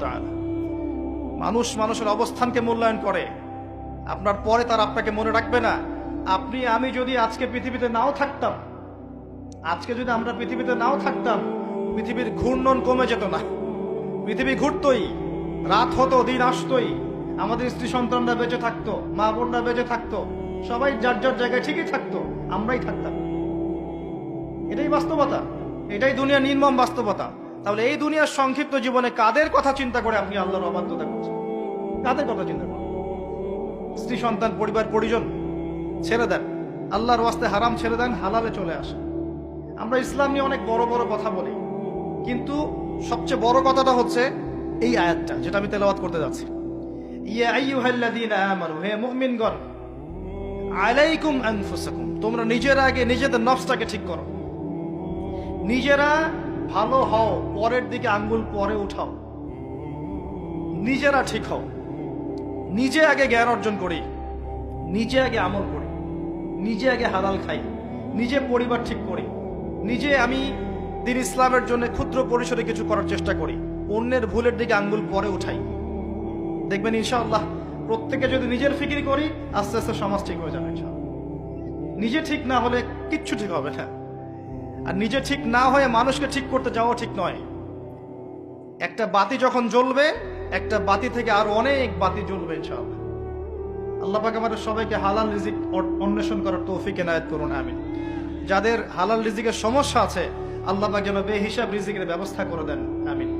তাআলা। মানুষ মানুষের অবস্থানকে মূল্যায়ন করে। আপনার পরে তার আপনাকে মনে রাখবে না। আপনি, আমি যদি আজকে পৃথিবীতে নাও থাকতাম, আজকে যদি আমরা পৃথিবীতে নাও থাকতাম, পৃথিবীর ঘূর্ণন কমে যেত না। পৃথিবী ঘুরতই, রাত হতো, দিন আসতোই, আমাদের স্ত্রী সন্তানরা বেঁচে থাকতো, মা বোনরা বেঁচে থাকতো, সবাই যার যার জায়গায় ঠিকই থাকতো, আমরাই থাকতাম। এটাই বাস্তবতা, এটাই দুনিয়ার নির্মম বাস্তবতা। তাহলে এই দুনিয়ার সংক্ষিপ্ত জীবনে কাদের কথা চিন্তা করে আপনি আল্লাহর অবাধ্যতা করছেন? কাদের কথা চিন্তা করেন? স্ত্রী, সন্তান, পরিবার, পরিজন, ছেড়ে দেন। আল্লাহর ওয়াস্তে হারাম ছেড়ে দেন, হালালে চলে আসে আমরা ইসলাম নিয়ে অনেক বড় বড় কথা বলি, কিন্তু সবচেয়ে বড় কথাটা হচ্ছে এই আয়াতটা, যেটা আমি তেলাওয়াত করতে যাচ্ছি। তোমরা নিজেরা আগে নিজেদের নফসটাকে ঠিক করো। নিজেরা ভালো হও, পরের দিকে আঙ্গুল পরে উঠাও। নিজেরা ঠিক হও। নিজে আগে জ্ঞান অর্জন করি। নিজে আগে আমল করি। নিজে আগে হালাল খাই। নিজে পরিবার ঠিক করি। নিজে আমি দিন ইসলামের জন্য ক্ষুদ্র পরিসরে কিছু করার চেষ্টা করি। অন্যের ভুলের দিকে আঙ্গুল পরে উঠাই। দেখবেন ইনশাআল্লাহ, প্রত্যেকে যদি নিজের ফিকির করি, আস্তে আস্তে সমাজ ঠিক হয়ে যাবে নিজে ঠিক না হলে কিচ্ছু ঠিক হবে না। আর নিজে ঠিক না হয়ে মানুষকে ঠিক করতে যাওয়া ঠিক নয়। একটা বাতি যখন জ্বলবে, একটা বাতি থেকে আরও অনেক বাতি জ্বলবে সব আল্লাহ পাক আমাদের সবাইকে হালাল রিজিক অন্বেষণ করার তৌফিক এনায়েত করুন আমি যাদের হালাল রিজিকের সমস্যা আছে, আল্লাহ পাক বে হিসাব রিজিকের ব্যবস্থা করে দেন, আমিন।